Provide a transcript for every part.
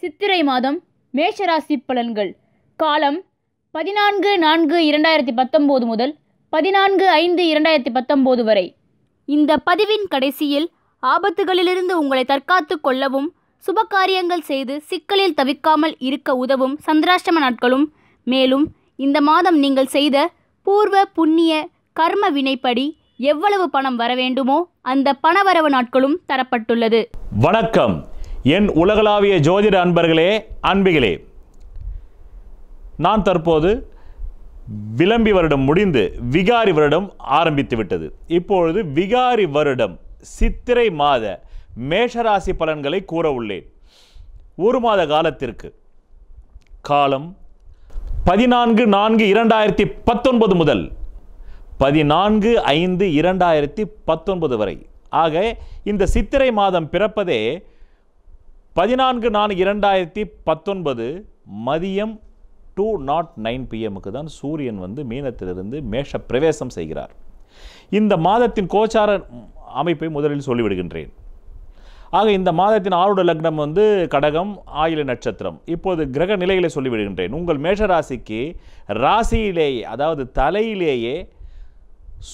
சித்திரை மாதம் மேஷராசி பலன்கள். காலம் பதினான்கு நான்கு இரண்டாயிரத்தி பத்தொம்போது முதல் பதினான்கு ஐந்து இரண்டாயிரத்தி பத்தொம்போது வரை. இந்த பதிவின் கடைசியில் ஆபத்துகளிலிருந்து உங்களை தற்காத்து கொள்ளவும் சுபகாரியங்கள் செய்து சிக்கலில் தவிக்காமல் இருக்க உதவும் சந்திராஷ்டம நாட்களும். மேலும் இந்த மாதம் நீங்கள் செய்த பூர்வ புண்ணிய கர்ம வினைப்படி எவ்வளவு பணம் வர வேண்டுமோ அந்த பணவரவு நாட்களும் தரப்பட்டுள்ளது. வணக்கம். என் உலகளாவிய ஜோதிட அன்பர்களே அன்பிகளே. நான் தற்போது விளம்பி வருடம் முடிந்து விகாரி வருடம் ஆரம்பித்து விட்டது. இப்பொழுது விகாரி வருடம் சித்திரை மாத மேஷராசி பலன்களை கூற உள்ளேன். ஒரு மாத காலத்திற்கு. காலம் பதினான்கு நான்கு இரண்டாயிரத்தி பத்தொன்பது முதல் பதினான்கு ஐந்து இரண்டாயிரத்தி பத்தொன்பது வரை. ஆக இந்த சித்திரை மாதம் பிறப்பதே பதினான்கு நான் இரண்டாயிரத்தி பத்தொன்பது மதியம் டூ நாட் நைன் பிஎம்முக்கு தான் சூரியன் வந்து மீனத்திலிருந்து மேஷ பிரவேசம் செய்கிறார். இந்த மாதத்தின் கோச்சார அமைப்பை முதலில் சொல்லிவிடுகின்றேன். ஆக இந்த மாதத்தின் ஆருட லக்னம் வந்து கடகம் ஆயில நட்சத்திரம். இப்போது கிரக நிலைகளை சொல்லிவிடுகின்றேன். உங்கள் மேஷ ராசிக்கு ராசியிலேயே அதாவது தலையிலேயே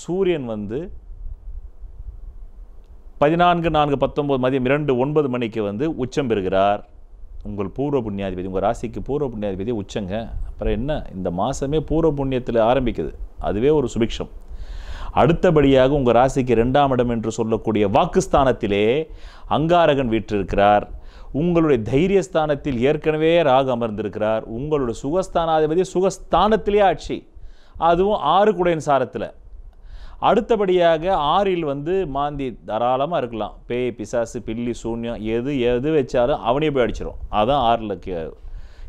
சூரியன் வந்து பதினான்கு நான்கு பத்தொம்போது மதியம் இரண்டு ஒன்பது மணிக்கு வந்து உச்சம் பெறுகிறார். உங்கள் பூர்வ புண்ணியாதிபதி உங்கள் ராசிக்கு பூர்வ புண்ணியாதிபதி உச்சங்க. அப்புறம் என்ன? இந்த மாதமே பூர்வ புண்ணியத்தில் ஆரம்பிக்குது. அதுவே ஒரு சுபிக்ஷம். அடுத்தபடியாக உங்கள் ராசிக்கு ரெண்டாம் இடம் என்று சொல்லக்கூடிய வாக்குஸ்தானத்திலே அங்காரகன் வீற்றிருக்கிறார். உங்களுடைய தைரியஸ்தானத்தில் ஏற்கனவே ராக அமர்ந்திருக்கிறார். உங்களுடைய சுகஸ்தானாதிபதி சுகஸ்தானத்திலே ஆட்சி. அதுவும் ஆறு குடையின் சாரத்தில். அடுத்தபடியாக ஆறில் வந்து மாந்தி தாராளமாக இருக்கலாம். பேய் பிசாசு பில்லி சூன்யம் எது எது வச்சாலும் அவனே போய் அடிச்சிடும் அதான் ஆறில்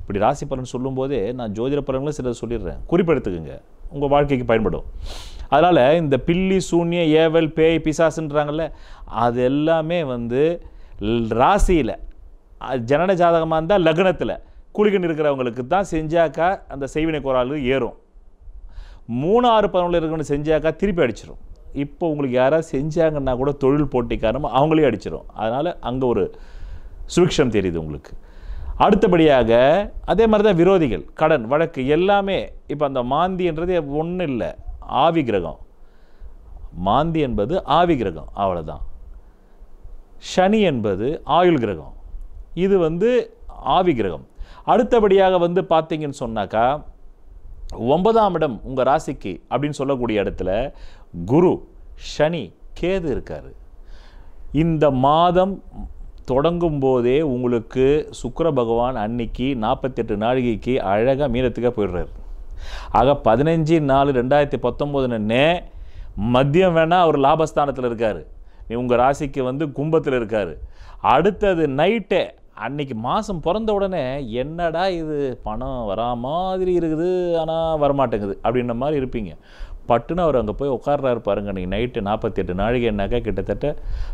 இப்படி ராசி பலன் சொல்லும்போதே நான் ஜோதிட பலன்களும் சிலர் சொல்லிடுறேன். குறிப்பெடுத்துக்குங்க. உங்கள் வாழ்க்கைக்கு பயன்படும். அதனால் இந்த பில்லி சூன்யம் ஏவல் பேய் பிசாசுன்றாங்கல்ல அது எல்லாமே வந்து ராசியில் ஜனன ஜாதகமாக இருந்தால் லக்னத்தில் குளிக்கன் இருக்கிறவங்களுக்கு தான் செஞ்சாக்கா அந்த செய்வினை குரால் ஏறும். மூணு ஆறு பதினொன்று இருக்கணும் செஞ்சாக்கா திருப்பி அடிச்சிடும் இப்போ உங்களுக்கு யாராவது செஞ்சாங்கன்னா கூட தொழில் போட்டி காரணமாக அவங்களே அடிச்சிடும் அதனால் அங்கே ஒரு சுவிக்ஷம் தெரியுது உங்களுக்கு. அடுத்தபடியாக அதே மாதிரி தான் விரோதிகள் கடன் வழக்கு எல்லாமே இப்போ அந்த மாந்தின்றது ஒன்றும் இல்லை ஆவி கிரகம். மாந்தி என்பது ஆவி கிரகம் அவ்வளோதான் சனி என்பது ஆயுள் கிரகம். இது வந்து ஆவி கிரகம். அடுத்தபடியாக வந்து பார்த்தீங்கன்னு சொன்னாக்கா ஒன்பதாம் இடம் உங்கள் ராசிக்கு அப்படின்னு சொல்லக்கூடிய இடத்துல குரு சனி கேது இருக்கார். இந்த மாதம் தொடங்கும் போதே உங்களுக்கு சுக்கர பகவான் அன்னைக்கு நாற்பத்தெட்டு நாழிகைக்கு அழகாக மீனத்துக்காக போயிடுறாரு. ஆக பதினஞ்சு நாலு ரெண்டாயிரத்தி பத்தொம்போதுன்னு மதியம் வேணால் அவர் லாபஸ்தானத்தில் இருக்கார். உங்கள் ராசிக்கு வந்து கும்பத்தில் இருக்கார். அடுத்தது நைட்டே அன்னைக்கு மாதம் பிறந்த உடனே என்னடா இது பணம் வரா மாதிரி இருக்குது ஆனால் வரமாட்டேங்குது அப்படின்ற மாதிரி இருப்பீங்க. பட்டுன்னு அவர் அங்கே போய் உட்கார்றாரு பாருங்க அன்றைக்கி நைட்டு நாற்பத்தெட்டு நாழிகைனாக்கா கிட்டத்தட்ட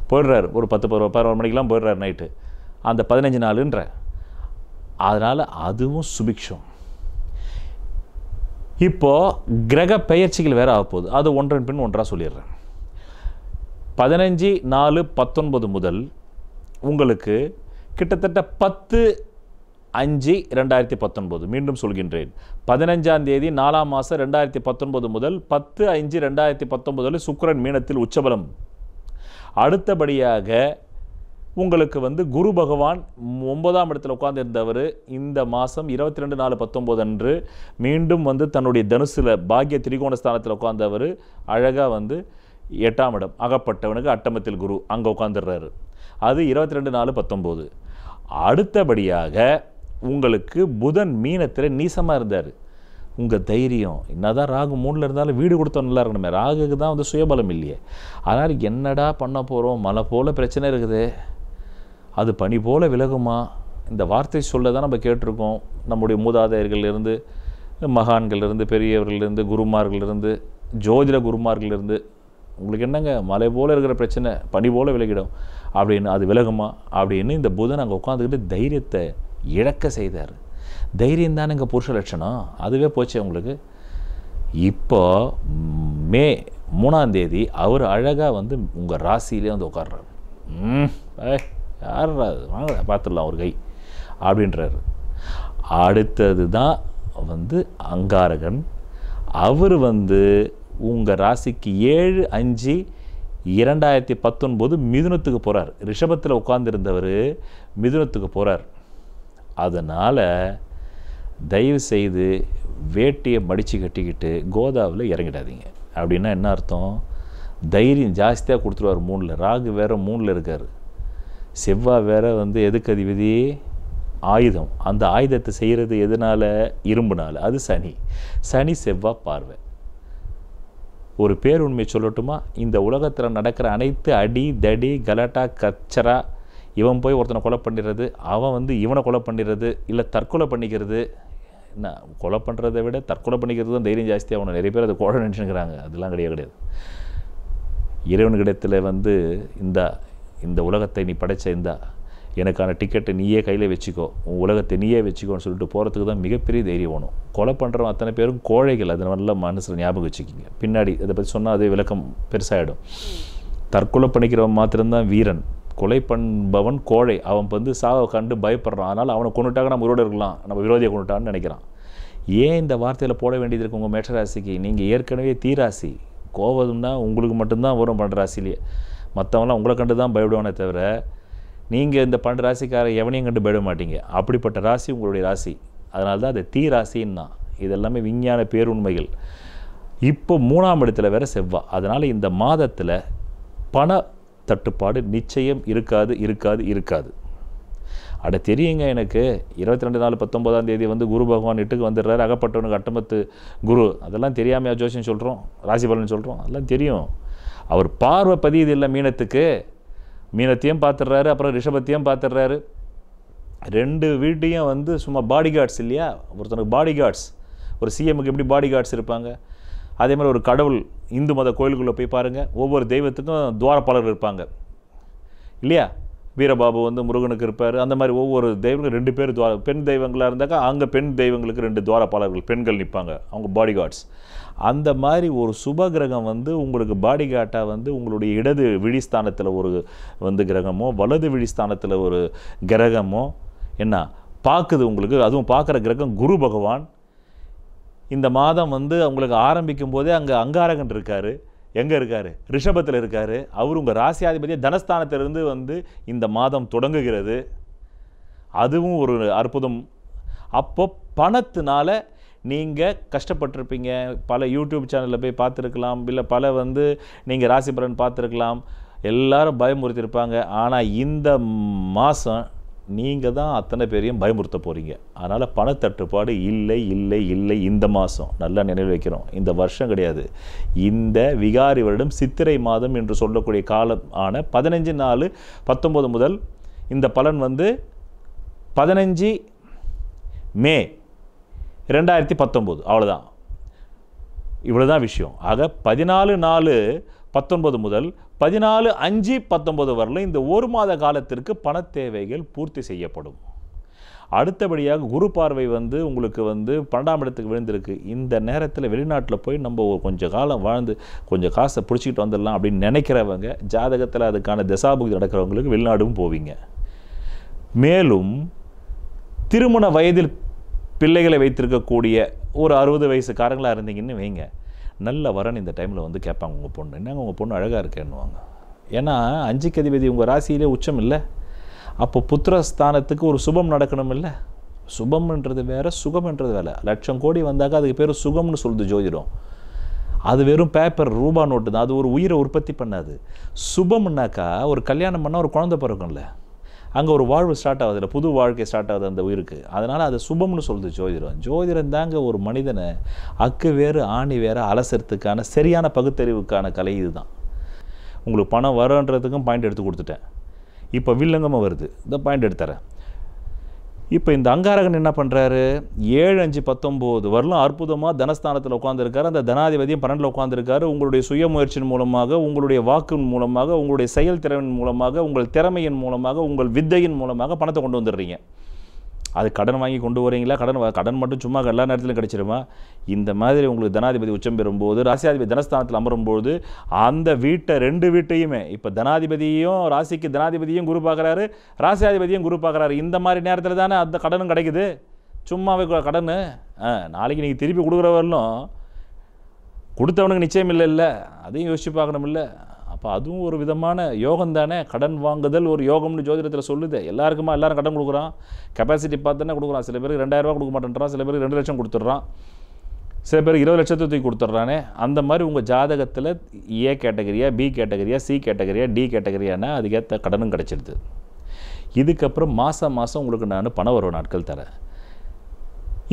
போயிடுறாரு. ஒரு பத்து பதினொரு பதினொரு மணிக்கெலாம் போயிடுறாரு நைட்டு அந்த பதினஞ்சு நாளுன்ற. அதனால் அதுவும் சுபிக்ஷம். இப்போது கிரக பெயர்ச்சிகள் வேறு ஆக போகுது. அது ஒன்றன் பின் ஒன்றாக சொல்லிடுறேன். பதினஞ்சு நாலு பத்தொன்பது முதல் உங்களுக்கு கிட்டத்தட்ட பத்து அஞ்சு ரெண்டாயிரத்தி பத்தொன்பது. மீண்டும் சொல்கின்றேன். பதினஞ்சாம் தேதி நாலாம் மாதம் ரெண்டாயிரத்தி பத்தொன்பது முதல் பத்து அஞ்சு ரெண்டாயிரத்தி பத்தொன்பதில் சுக்கரன் மீனத்தில் உச்சபலம். அடுத்தபடியாக உங்களுக்கு வந்து குரு பகவான் ஒன்பதாம் இடத்துல உட்கார்ந்திருந்தவர் இந்த மாதம் இருபத்தி ரெண்டு நாலு பத்தொம்போது அன்று மீண்டும் வந்து தன்னுடைய தனுசில் பாக்கிய திரிகோண ஸ்தானத்தில் உட்கார்ந்தவர் அழகாக வந்து எட்டாம் இடம். அகப்பட்டவனுக்கு அட்டமத்தில் குரு அங்கே உட்காந்துடுறாரு அது இருபத்தி ரெண்டு நாலு பத்தொம்போது அடுத்தபடியாக உங்களுக்கு புதன் மீனத்தில் நீசமாக இருந்தார். உங்கள் தைரியம் என்னதான் ராகு மூணில் இருந்தாலும் வீடு கொடுத்தா நல்லா இருக்கணுமே. ராகுக்கு தான் வந்து சுயபலம் இல்லையே. அதனால் என்னடா பண்ண போகிறோம் மழை போல் பிரச்சனை இருக்குது. அது பனி போல் விலகுமா? இந்த வார்த்தை சொல்ல தான் நம்ம கேட்டிருக்கோம். நம்முடைய மூதாதையர்கள்லேருந்து மகான்கள்லேருந்து பெரியவர்கள்லேருந்து குருமார்கள்லேருந்து ஜோதிட குருமார்கள்லேருந்து உங்களுக்கு என்னங்க மலை போல் இருக்கிற பிரச்சனை பனி போல் விலகிடும். அப்படின்னு அது விலகுமா? அப்படின்னு இந்த புதன் அங்கே உட்காந்துக்கிட்டு தைரியத்தை இழக்க செய்தார். தைரியம் தானே இங்கே புருஷ லட்சணம்? அதுவே போச்சு உங்களுக்கு. இப்போ மே மூணாந்தேதி அவர் அழகாக வந்து உங்கள் ராசியிலே வந்து உட்கார்றாரு. ம் வாங்க பார்த்துடலாம் ஒரு கை. அப்படின்றாரு. அடுத்தது தான் வந்து அங்காரகன். அவர் வந்து உங்கள் ராசிக்கு ஏழு அஞ்சு இரண்டாயிரத்தி பத்தொன்பது மிதுனத்துக்கு போகிறார் ரிஷபத்தில் உட்கார்ந்துருந்தவர் மிதுனத்துக்கு போகிறார் அதனால் தயவு செய்து வேட்டியை மடித்து கட்டிக்கிட்டு கோதாவில் இறங்கிடாதீங்க. அப்படின்னா என்ன அர்த்தம்? தைரியம் ஜாஸ்தியாக கொடுத்துருவார் மூணில். ராகு வேறு மூணில் இருக்கார். செவ்வாய் வேற வந்து எதுக்கதிபதி? ஆயுதம். அந்த ஆயுதத்தை செய்கிறது எதனால்? இரும்புனால். அது சனி. சனி செவ்வாய் பார்வை. ஒரு பேருண்மை சொல்லட்டுமா? இந்த உலகத்தில் நடக்கிற அனைத்து அடி தடி கலாட்டா கச்சரா இவன் போய் ஒருத்தனை கொலை பண்ணிடுறது அவன் வந்து இவனை கொலை பண்ணிடுறது இல்லை தற்கொலை பண்ணிக்கிறது. என்ன கொலை பண்ணுறதை விட தற்கொலை பண்ணிக்கிறது தான் தைரியம் ஜாஸ்தியாக அவனை நிறைய பேர் அதை கொலை நினச்சிக்கிறாங்க. அதெல்லாம் கிடையாது. கிடையாது இறைவனுக்கிடத்தில் வந்து இந்த இந்த உலகத்தை நீ படைச்ச இந்தா எனக்கான டிக்கெட்டை நீயே கையில் வச்சுக்கோ. உன் உலகத்தை நீயே வச்சுக்கோன்னு சொல்லிட்டு போகிறதுக்கு தான் மிகப்பெரிய தைரியம் வேணும். கொலை பண்ணுறவன் அத்தனை பேரும் கோழைகள். அதை நல்ல மனசில் ஞாபகம் வச்சுக்கிங்க. பின்னாடி அதை பற்றி சொன்னால் அதே விளக்கம் பெருசாகிடும் தற்கொலை பண்ணிக்கிறவன் மாத்திரம்தான் வீரன். கொலை பண்பவன் கோழை. அவன் வந்து சாவை கண்டு பயப்படுறான். அதனால் அவனை கொண்டுட்டாங்க நம்ம உயிரோடு இருக்கலாம். நம்ம விரோதியை கொண்டுட்டான்னு நினைக்கிறான். ஏன் இந்த வார்த்தையில் போட வேண்டியது இருக்கு உங்கள் மேஷராசிக்கு நீங்கள் ஏற்கனவே தீராசி கோவம்னா உங்களுக்கு மட்டும்தான் வரும் பண்ணுற ராசிலேயே மற்றவங்களாம் உங்களை கண்டு தான் பயப்படுவானே தவிர நீங்கள் இந்த பன்னெண்டு ராசிக்கார எவனையும் கண்டு போயிட மாட்டீங்க. அப்படிப்பட்ட ராசி உங்களுடைய ராசி. அதனால தான் அது தீ ராசின்னா இதெல்லாமே விஞ்ஞான பேருண்மைகள். இப்போ மூணாம் இடத்துல வேற செவ்வாய் அதனால் இந்த மாதத்தில் பண தட்டுப்பாடு நிச்சயம் இருக்காது இருக்காது இருக்காது. அட தெரியுங்க எனக்கு. இருபத்தி ரெண்டு நாலு பத்தொம்போதாம் தேதி வந்து குரு பகவான் இட்டுக்கு வந்துடுறாரு. அகப்பட்டவனுக்கு அட்டமத்து குரு. அதெல்லாம் தெரியாமையா ஜோசியம் சொல்கிறோம் ராசி பலன் சொல்கிறோம் அதெல்லாம் தெரியும். அவர் பார்வை பதியுது இல்லை மீனத்துக்கு. மீனத்தையும் பார்த்துடுறாரு அப்புறம் ரிஷபத்தையும் பார்த்துடுறாரு. ரெண்டு வீட்டையும் வந்து சும்மா பாடி கார்ட்ஸ் இல்லையா? ஒருத்தனுக்கு பாடி கார்ட்ஸ் ஒரு சிஎம்முக்கு எப்படி பாடி கார்ட்ஸ் இருப்பாங்க? அதே மாதிரி ஒரு கடவுள் இந்து மத கோயிலுக்குள்ளே போய் பாருங்கள் ஒவ்வொரு தெய்வத்துக்கும் துவாரப்பாளர் இருப்பாங்க. இல்லையா? வீரபாபு வந்து முருகனுக்கு இருப்பார். அந்த மாதிரி ஒவ்வொரு தெய்வங்களும் ரெண்டு பேர் துவார பெண் தெய்வங்களாக இருந்தாக்கா அங்கே பெண் தெய்வங்களுக்கு ரெண்டு துவாரப்பாளர்கள் பெண்கள் நிற்பாங்க அவங்க பாடி கார்ட்ஸ் அந்த மாதிரி ஒரு சுப கிரகம் வந்து உங்களுக்கு பாடி கார்டாக வந்து உங்களுடைய இடது விழிஸ்தானத்தில் ஒரு வந்து கிரகமோ வலது விழிஸ்தானத்தில் ஒரு கிரகமோ என்ன? பார்க்குது உங்களுக்கு. அதுவும் பார்க்குற கிரகம் குரு பகவான். இந்த மாதம் வந்து அவங்களுக்கு ஆரம்பிக்கும் போதே அங்கே அங்காரகன் இருக்கார். எங்கே இருக்கார்? ரிஷபத்தில் இருக்கார். அவர் உங்கள் ராசியாதிபதியை தனஸ்தானத்திலிருந்து வந்து இந்த மாதம் தொடங்குகிறது. அதுவும் ஒரு அற்புதம். அப்போ பணத்தினால நீங்கள் கஷ்டப்பட்டிருப்பீங்க. பல யூடியூப் சேனலில் போய் பார்த்துருக்கலாம். இல்லை பல வந்து நீங்கள் ராசிபலன் பார்த்துருக்கலாம். எல்லாரும் பயமுறுத்தியிருப்பாங்க. ஆனால் இந்த மாதம் நீங்கள் தான் அத்தனை பேரையும் பயமுறுத்த போகிறீங்க அதனால் பணத்தட்டுப்பாடு இல்லை இல்லை இல்லை இந்த மாதம் நல்லா நினைவு வைக்கிறோம். இந்த வருஷம் கிடையாது. இந்த விகாரி வருடம் சித்திரை மாதம் என்று சொல்லக்கூடிய காலம் ஆன பதினஞ்சு நாலு பத்தொம்போது முதல் இந்த பலன் வந்து பதினஞ்சு மே ரெண்டாயிரத்தி பத்தொம்போது அவ்வளோதான் இவ்வளோ தான் விஷயம். ஆக பதினாலு நாலு பத்தொன்பது முதல் பதினாலு அஞ்சு பத்தொன்பது வரலும் இந்த ஒரு மாத காலத்திற்கு பண தேவைகள் பூர்த்தி செய்யப்படும். அடுத்தபடியாக குரு பார்வை வந்து உங்களுக்கு வந்து பன்னெண்டாம் இடத்துக்கு விழுந்திருக்கு. இந்த நேரத்தில் வெளிநாட்டில் போய் நம்ம ஒரு கொஞ்சம் காலம் வாழ்ந்து கொஞ்சம் காசை பிடிச்சிக்கிட்டு வந்துடலாம் அப்படின்னு நினைக்கிறவங்க ஜாதகத்தில் அதுக்கான தசாபுக்தி நடக்கிறவங்களுக்கு வெளிநாடும் போவீங்க. மேலும் திருமண வயதில் பிள்ளைகளை வைத்திருக்கக்கூடிய ஒரு அறுபது வயசுக்காரங்களாக இருந்தீங்கன்னு வைங்க. நல்ல வரன் இந்த டைமில் வந்து கேட்பாங்க உங்கள் பொண்ணு. என்னங்க உங்கள் பொண்ணு அழகாக இருக்கேன்னுவாங்க. ஏன்னா அஞ்சு கதிபதி உங்கள் ராசியிலே உச்சம் இல்லை. அப்போ புத்திரஸ்தானத்துக்கு ஒரு சுபம் நடக்கணும் இல்லை. சுபம்ன்றது வேற சுகம்ன்றது வேலை லட்சம் கோடி வந்தாக்கா அதுக்கு பேர் சுகம்னு சொல்லுது ஜோதிடம். அது வெறும் பேப்பர் ரூபா நோட்டு தான். அது ஒரு உயிரை உற்பத்தி பண்ணாது. சுபம்னாக்கா ஒரு கல்யாணம் பண்ணால் ஒரு குழந்தை பிறக்கும்ல. அங்கே ஒரு வாழ்வு ஸ்டார்ட் ஆகுதுல புது வாழ்க்கை ஸ்டார்ட் ஆகுது அந்த உயிருக்கு. அதனால் அது சுபம்னு சொல்லுது ஜோதிடம் ஜோதிடம் தாங்க ஒரு மனிதனை அக்கு வேறு ஆணி வேறு அலசறதுக்கான சரியான பகுத்தறிவுக்கான கலை இதுதான். உங்களுக்கு பணம் வரன்றதுக்கும் பாயிண்ட் எடுத்து கொடுத்துட்டேன். இப்போ வில்லங்கமாக வருது. இந்த பாயிண்ட் எடுத்துறேன். இப்போ இந்த அங்காரகன் என்ன பண்ணுறாரு ஏழு அஞ்சு பத்தொம்போது வரலும் அற்புதமாக தனஸ்தானத்தில் உட்காந்துருக்காரு அந்த தனாதிபதியும் பன்னெண்டில் உட்காந்துருக்காரு உங்களுடைய சுய முயற்சியின் மூலமாக உங்களுடைய வாக்கின் மூலமாக உங்களுடைய செயல்திறன் மூலமாக உங்கள் திறமையின் மூலமாக உங்கள் வித்தையின் மூலமாக பணத்தை கொண்டு வந்துடுறீங்க. அது கடன் வாங்கி கொண்டு வரீங்களா கடன் கடன் மட்டும் சும்மா எல்லா நேரத்திலும் கிடைச்சிருமா? இந்த மாதிரி உங்களுக்கு தனாதிபதி உச்சம் பெறும்போது ராசியாதிபதி தனஸ்தானத்தில் அமரும்போது அந்த வீட்டை ரெண்டு வீட்டையுமே இப்போ தனாதிபதியும் ராசிக்கு தனாதிபதியும் குரு பார்க்குறாரு ராசியாதிபதியும் குரு பார்க்குறாரு. இந்த மாதிரி நேரத்தில் தானே அந்த கடனும் கிடைக்குது? சும்மாவே கடன்? ஆ நாளைக்கு நீங்கள் திருப்பி கொடுக்குற வரலும் கொடுத்தவனுக்கு நிச்சயம் இல்லை இல்லை அதையும் யோசிச்சு பார்க்கணும் இல்லை அப்போ அதுவும் ஒரு விதமான யோகம் தானே? கடன் வாங்குதல் ஒரு யோகம்னு ஜோதிடத்தில் சொல்லுது. எல்லாருக்குமா? எல்லாரும் கடன் கொடுக்குறான். கெப்பாசிட்டி பார்த்து தானே கொடுக்குறான். சில பேருக்கு ரெண்டாயிரரூவா கொடுக்க மாட்டேன்றான். சில பேருக்கு ரெண்டு லட்சம் கொடுத்துட்றான். சில பேர் இருபது லட்சத்தை தூக்கி கொடுத்துட்றானே. அந்த மாதிரி உங்கள் ஜாதகத்தில் ஏ கேட்டகரியா பி கேட்டகரியா சி கேட்டகரியா டி கேட்டகரியானா அதுக்கேற்ற கடனும் கிடச்சிடுது இதுக்கப்புறம் மாதம் மாதம் உங்களுக்கு நான் பண வரவு நாட்கள் தரேன்.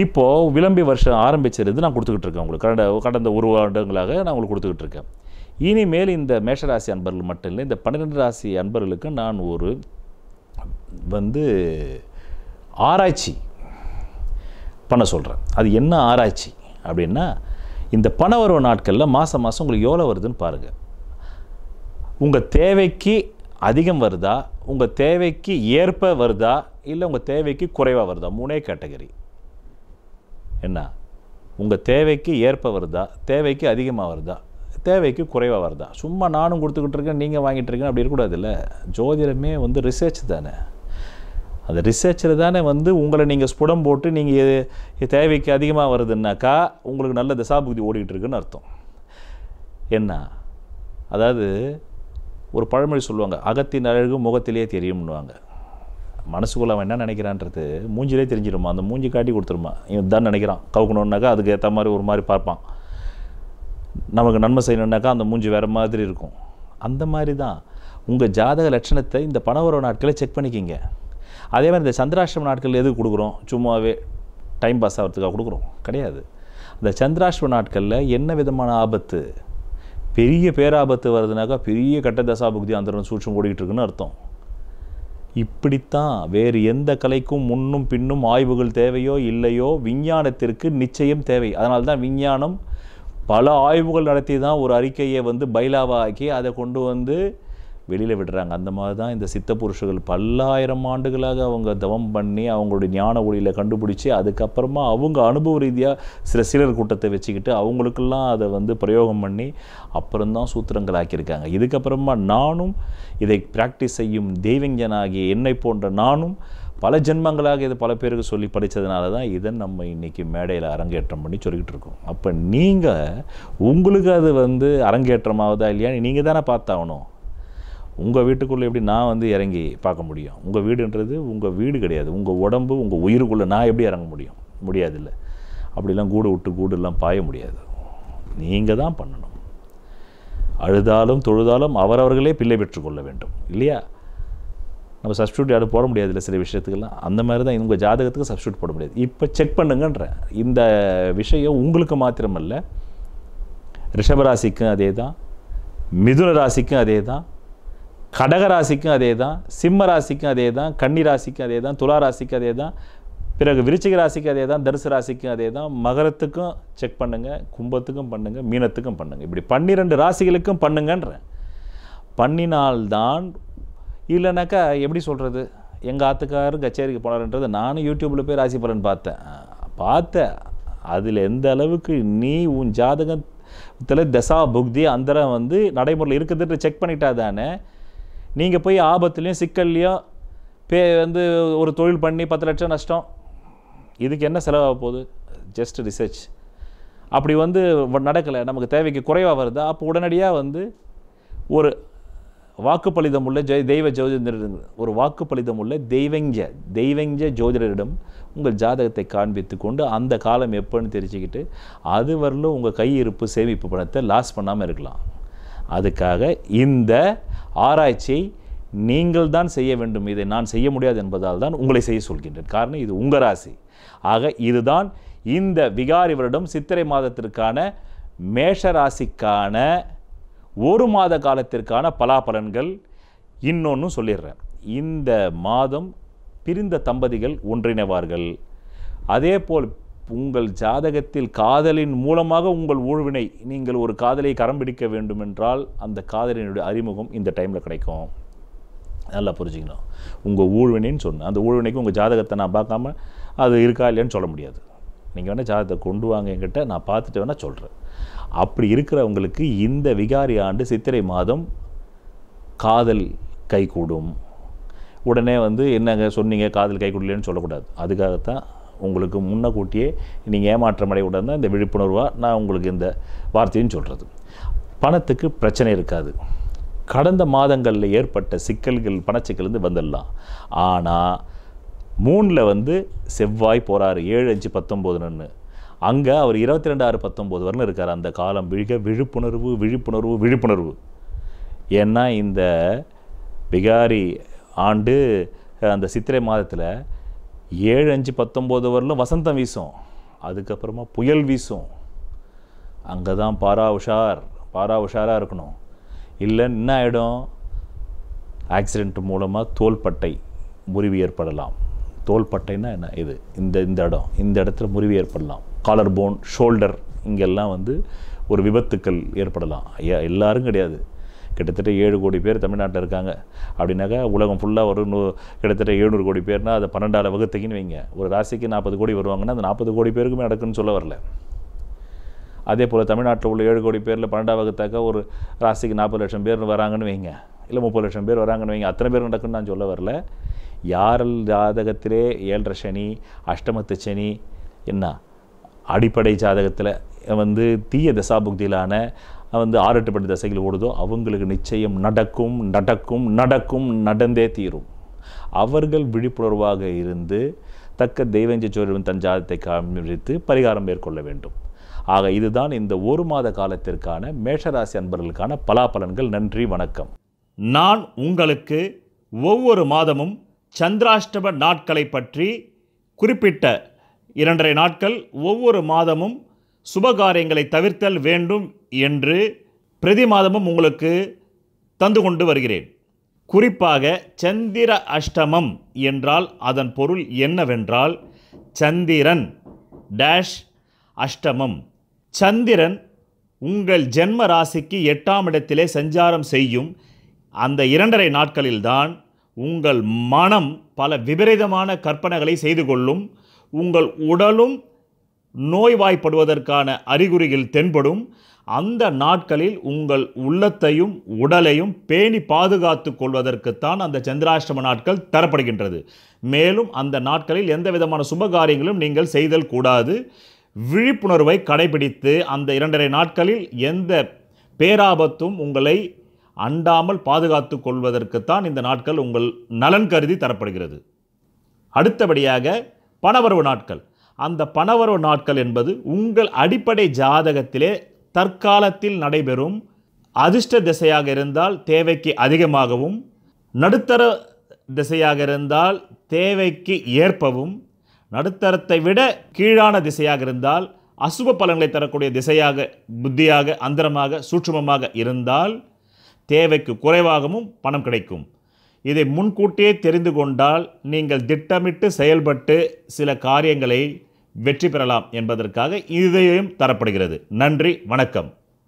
இப்போது விளம்பி வருஷம் ஆரம்பிச்சிருந்து நான் கொடுத்துக்கிட்டு இருக்கேன் உங்களுக்கு. கடந்த கடந்த ஒரு வருடங்களாக நான் உங்களுக்கு கொடுத்துக்கிட்டு இருக்கேன். இனிமேல் இந்த மேஷராசி அன்பர்கள் மட்டும் இல்லை இந்த பன்னிரெண்டு ராசி அன்பர்களுக்கு நான் ஒரு வந்து ஆராய்ச்சி பண்ண சொல்கிறேன் அது என்ன ஆராய்ச்சி அப்படின்னா இந்த பண வரவு நாட்களில் மாதம் மாதம் உங்களுக்கு எவ்வளோ வருதுன்னு பாருங்கள் உங்கள் தேவைக்கு அதிகம் வருதா உங்கள் தேவைக்கு ஏற்ப வருதா இல்லை உங்கள் தேவைக்கு குறைவாக வருதா? மூணே கேட்டகரி. என்ன? உங்கள் தேவைக்கு ஏற்ப வருதா தேவைக்கு அதிகமாக வருதா? தேவைக்கு குறைவாக வருதா? சும்மா நானும் கொடுத்துக்கிட்டு இருக்கேன் நீங்கள் வாங்கிட்டு இருக்கேன் அப்படி இருக்கக்கூடாதுல்ல? ஜோதிடமே வந்து ரிசர்ச் தானே. அந்த ரிசர்ச்சில் தானே வந்து உங்களை நீங்கள் ஸ்புடம் போட்டு நீங்கள் தேவைக்கு அதிகமாக வருதுன்னாக்கா உங்களுக்கு நல்ல தசாபுக்தி ஓடிக்கிட்டு இருக்குன்னு அர்த்தம். என்ன அதாவது ஒரு பழமொழி சொல்லுவாங்க அகத்தின் அழகு முகத்திலே தெரியும்னுவாங்க. மனசுக்குள்ள அவன் என்ன நினைக்கிறான்றது? மூஞ்சிலே தெரிஞ்சிருமா? அந்த மூஞ்சி காட்டி கொடுத்துருமா? இவன் தான் நினைக்கிறான். கவுக்கணுன்னாக்கா அதுக்கு ஏற்ற மாதிரி ஒரு மாதிரி பார்ப்பான். நமக்கு நன்மை செய்யணுன்னாக்கா அந்த மூஞ்சி வேறு மாதிரி இருக்கும். அந்த மாதிரி தான். உங்கள் ஜாதக லட்சணத்தை இந்த பணவரவு நாட்களை செக் பண்ணிக்கிங்க. அதே மாதிரி இந்த சந்திராஷ்டம நாட்கள் எதுக்கு கொடுக்குறோம்? சும்மாவே டைம் பாஸ் ஆகிறதுக்காக கொடுக்குறோம். கிடையாது. அந்த சந்திராஷ்டம நாட்களில் என்ன விதமான ஆபத்து? பெரிய பேராபத்து வருதுனாக்கா பெரிய கட்ட தசாபுக்தி அந்த சூட்சம் ஓடிக்கிட்டு இருக்குன்னு அர்த்தம். இப்படித்தான் வேறு எந்த கலைக்கும் முன்னும் பின்னும் ஆய்வுகள் தேவையோ இல்லையோ விஞ்ஞானத்திற்கு நிச்சயம் தேவை. அதனால்தான் விஞ்ஞானம் பல ஆய்வுகள் நடத்தி தான் ஒரு அறிக்கையை வந்து பைலாவாக்கி அதை கொண்டு வந்து வெளியில் விடுறாங்க. அந்த மாதிரி தான் இந்த சித்த புருஷர்கள் பல்லாயிரம் ஆண்டுகளாக அவங்க தவம் பண்ணி அவங்களுடைய ஞான ஒளியில் கண்டுபிடிச்சி அதுக்கப்புறமா அவங்க அனுபவ ரீதியாக சில சீலர் கூட்டத்தை வச்சுக்கிட்டு அவங்களுக்கெல்லாம் அதை வந்து பிரயோகம் பண்ணி அப்புறம்தான் சூத்திரங்கள் ஆக்கியிருக்காங்க. இதுக்கப்புறமா நானும் இதை ப்ராக்டிஸ் செய்யும் தெய்வஞ்சனாகிய என்னை போன்ற நானும் பல ஜென்மங்களாக இது பல பேருக்கு சொல்லி படித்ததுனால தான் இதை நம்ம இன்றைக்கி மேடையில் அரங்கேற்றம் பண்ணி சொல்லிக்கிட்டு இருக்கோம். அப்போ நீங்கள் உங்களுக்கு அது வந்து அரங்கேற்றமாவதா இல்லையான்னு நீங்கள் தானே பார்த்தாகணும். உங்கள் வீட்டுக்குள்ளே எப்படி நான் வந்து இறங்கி பார்க்க முடியும்? உங்கள் வீடுன்றது உங்கள் வீடு கிடையாது. உங்கள் உடம்பு உங்கள் உயிருக்குள்ளே நான் எப்படி இறங்க முடியும்? முடியாதுல்ல. அப்படிலாம் கூடு விட்டு கூடுலாம் பாய முடியாது. நீங்கள் தான் பண்ணணும். அழுதாலும் தொழுதாலும் அவரவர்களே பிள்ளை பெற்றுக்கொள்ள வேண்டும். இல்லையா? நம்ம சப்ஸ்டியூட் யாரும் போட முடியாது இல்லை சில விஷயத்துக்கெல்லாம். அந்த மாதிரி தான் உங்கள் ஜாதகத்துக்கு சப்ஸ்டியூட் போட முடியாது. இப்போ செக் பண்ணுங்கன்றேன் இந்த விஷயம் உங்களுக்கு மாத்திரமல்ல. ரிஷபராசிக்கும் அதே தான் மிதுன ராசிக்கும் அதே தான் கடக ராசிக்கும் அதே தான் சிம்ம ராசிக்கும் அதே தான் கன்னி ராசிக்கும் அதே தான் துலா ராசிக்கும் அதே தான் பிறகு விருச்சிக ராசிக்கு அதே தான் தனுசு ராசிக்கும் அதே தான் மகரத்துக்கும் செக் பண்ணுங்கள் கும்பத்துக்கும் பண்ணுங்கள் மீனத்துக்கும் பண்ணுங்கள் இப்படி பன்னிரெண்டு ராசிகளுக்கும் பண்ணுங்கன்றேன் பண்ணினால்தான் இல்லைனாக்கா எப்படி சொல்கிறது எங்கள் ஆத்துக்காரர் கச்சேரிக்கு போனார்ன்றது நானும் யூடியூப்பில் போய் ராசி பலன் பார்த்தேன். பார்த்தேன். அதில் எந்த அளவுக்கு நீ உன் ஜாதகத்தில் தசா புக்தி அந்தரம் வந்து நடைமுறையில் இருக்குதுன்ற செக் பண்ணிட்டா தானே நீங்கள் போய் ஆபத்துலேயும் சிக்கல்லையும் பே வந்து ஒரு தொழில் பண்ணி பத்து லட்சம் நஷ்டம் இதுக்கு என்ன செலவாக போகுது? ஜஸ்ட் ரிசர்ச் அப்படி வந்து நடக்கலை. நமக்கு தேவைக்கு குறைவாக வருதா? அப்போ உடனடியாக வந்து ஒரு வாக்குப்பளிதம் உள்ள ஜெய் தெய்வ ஜோதிடரிடம் ஒரு வாக்குப்பளிதம் உள்ள தெய்வஞ்ச தெய்வஞ்ச ஜோதிடரிடம் உங்கள் ஜாதகத்தை காண்பித்து கொண்டு அந்த காலம் எப்போன்னு தெரிஞ்சுக்கிட்டு அது வரலும் உங்கள் கையிருப்பு சேமிப்பு பணத்தை லாஸ் பண்ணாமல் இருக்கலாம். அதுக்காக இந்த ஆராய்ச்சியை நீங்கள் தான் செய்ய வேண்டும். இதை நான் செய்ய முடியாது என்பதால் தான் உங்களை செய்ய சொல்கின்றேன். காரணம் இது உங்கள் ராசி. ஆக இதுதான் இந்த விகாரி வருடம் சித்திரை மாதத்திற்கான மேஷராசிக்கான ஒரு மாத காலத்திற்கான பலாபலன்கள் இன்னொன்றும் சொல்லிடுறேன். இந்த மாதம் பிரிந்த தம்பதிகள் ஒன்றிணைவார்கள். அதேபோல் உங்கள் ஜாதகத்தில் காதலின் மூலமாக உங்கள் ஊழ்வினை நீங்கள் ஒரு காதலை கரம் பிடிக்க வேண்டுமென்றால் அந்த காதலினுடைய அறிமுகம் இந்த டைமில் கிடைக்கும். நல்லா புரிஞ்சுக்கணும். உங்கள் ஊழ்வினைன்னு சொன்னேன் அந்த ஊழ்வினைக்கு உங்கள் ஜாதகத்தை நான் பார்க்காம அது இருக்கா இல்லையான்னு சொல்ல முடியாது. நீங்கள் வேணால் ஜாதகத்தை கொண்டு வாங்க என்கிட்ட நான் பார்த்துட்டு வேணால் சொல்கிறேன் அப்படி இருக்கிறவங்களுக்கு இந்த விகாரி ஆண்டு சித்திரை மாதம் காதல் கைகூடும் உடனே வந்து என்னங்க சொன்னீங்க காதல் கைகூடலன்னு சொல்லக்கூடாது. அதுக்காகத்தான் உங்களுக்கு முன்னக்கூட்டியே நீங்கள் ஏமாற்றம் அடையக்கூடாது தான் இந்த விழிப்புணர்வாக நான் உங்களுக்கு இந்த வார்த்தையும் சொல்கிறது பணத்துக்கு பிரச்சனை இருக்காது. கடந்த மாதங்களில் ஏற்பட்ட சிக்கல்கள் பணச்சிக்கல் வந்து வந்துடலாம். ஆனால் மூணில் வந்து செவ்வாய் போகிறார் ஏழு அஞ்சு பத்தொம்போதுன்னு அங்கே அவர் இருபத்தி ரெண்டு ஆறு பத்தொம்போது வரலும் இருக்கார். அந்த காலம் மிக விழிப்புணர்வு விழிப்புணர்வு விழிப்புணர்வு. ஏன்னா இந்த விகாரி ஆண்டு அந்த சித்திரை மாதத்தில் ஏழு அஞ்சு பத்தொம்போது வரலும் வசந்தம் வீசும். அதுக்கப்புறமா புயல் வீசும். அங்கே தான் பாரா உஷார் பாரா உஷாராக இருக்கணும். இல்லை என்ன ஆகிடும் ஆக்சிடெண்ட் மூலமாக தோள்பட்டை முறிவு ஏற்படலாம். தோள்பட்டைன்னா என்ன? இது. இந்த இந்த இடம். இந்த இடத்துல முறிவு ஏற்படலாம். காலர் போன் ஷோல்டர் இங்கெல்லாம் வந்து ஒரு விபத்துக்கள் ஏற்படலாம். ஐயா எல்லாரும் கிடையாது. கிட்டத்தட்ட ஏழு கோடி பேர் தமிழ்நாட்டில் இருக்காங்க. அப்படின்னாக்கா உலகம் ஃபுல்லாக ஒரு நூ கிட்டத்தட்ட எழுநூறு கோடி பேர்னா அதை பன்னெண்டாவது வகுத்துக்குன்னு வைங்க. ஒரு ராசிக்கு நாற்பது கோடி வருவாங்கன்னா அந்த நாற்பது கோடி பேருக்குமே நடக்குன்னு சொல்ல வரல. அதே போல் தமிழ்நாட்டில் உள்ள ஏழு கோடி பேரில் பன்னெண்டாவது வகுத்தாக்கா ஒரு ராசிக்கு நாற்பது லட்சம் பேர் வராங்கன்னு வைங்க. இல்லை முப்பது லட்சம் பேர் வராங்கன்னு வைங்க. அத்தனை பேர் நடக்குன்னு நான் சொல்ல வரல. யாரல் ஜாதகத்திலே ஏழரை சனி அஷ்டமத்து சனி என்ன? அடிப்படை ஜாதகத்தில் வந்து தீய தசாபுக்தியிலான வந்து ஆரட்டுப்பட்ட தசைகள் ஓடுதோ அவங்களுக்கு நிச்சயம் நடக்கும் நடக்கும் நடக்கும் நடந்தே தீரும். அவர்கள் விழிப்புணர்வாக இருந்து தக்க தெய்வஞ்சோரின் தன் ஜாதத்தை காமித்து பரிகாரம் மேற்கொள்ள வேண்டும். ஆக இதுதான் இந்த ஒரு மாத காலத்திற்கான மேஷராசி அன்பர்களுக்கான பலாபலன்கள். நன்றி வணக்கம். நான் உங்களுக்கு ஒவ்வொரு மாதமும் சந்திராஷ்டம நாட்களை பற்றி குறிப்பிட்ட இரண்டரை நாட்கள் ஒவ்வொரு மாதமும் சுபகாரியங்களை தவிர்த்தல் வேண்டும் என்று பிரதி மாதமும் உங்களுக்கு தந்து கொண்டு வருகிறேன். குறிப்பாக சந்திர அஷ்டமம் என்றால் அதன் பொருள் என்னவென்றால் சந்திரன் டேஷ் அஷ்டமம். சந்திரன் உங்கள் ஜென்ம ராசிக்கு எட்டாம் இடத்திலே சஞ்சாரம் செய்யும் அந்த இரண்டரை நாட்களில்தான் உங்கள் மனம் பல விபரீதமான கற்பனைகளை செய்து கொள்ளும் உங்கள் உடலும் நோய்வாய்ப்படுவதற்கான அறிகுறிகள் தென்படும். அந்த நாட்களில் உங்கள் உள்ளத்தையும் உடலையும் பேணி பாதுகாத்து கொள்வதற்குத்தான் அந்த சந்திராஷ்டம நாட்கள் தரப்படுகின்றது. மேலும் அந்த நாட்களில் எந்த விதமான சுபகாரியங்களும் நீங்கள் செய்தல் கூடாது. விழிப்புணர்வை கடைபிடித்து அந்த இரண்டரை நாட்களில் எந்த பேராபத்தும் உங்களை அண்டாமல் பாதுகாத்து கொள்வதற்குத்தான் இந்த நாட்கள் உங்கள் நலன் கருதி தரப்படுகிறது. அடுத்தபடியாக பணவரவு நாட்கள். அந்த பணவரவு நாட்கள் என்பது உங்கள் அடிப்படை ஜாதகத்திலே தற்காலத்தில் நடைபெறும் அதிர்ஷ்ட திசையாக இருந்தால் தேவைக்கு அதிகமாகவும் நடுத்தர திசையாக இருந்தால் தேவைக்கு ஏற்பவும் நடுத்தரத்தை விட கீழான திசையாக இருந்தால் அசுப பலன்களை தரக்கூடிய திசையாக புத்தியாக அந்தரமாக சூட்சுமமாக இருந்தால் தேவைக்கு குறைவாகவும் பணம் கிடைக்கும். இதை முன்கூட்டியே தெரிந்து கொண்டால் நீங்கள் திட்டமிட்டு செயல்பட்டு சில காரியங்களை வெற்றி பெறலாம் என்பதற்காக இதையும் தரப்படுகிறது. நன்றி வணக்கம்.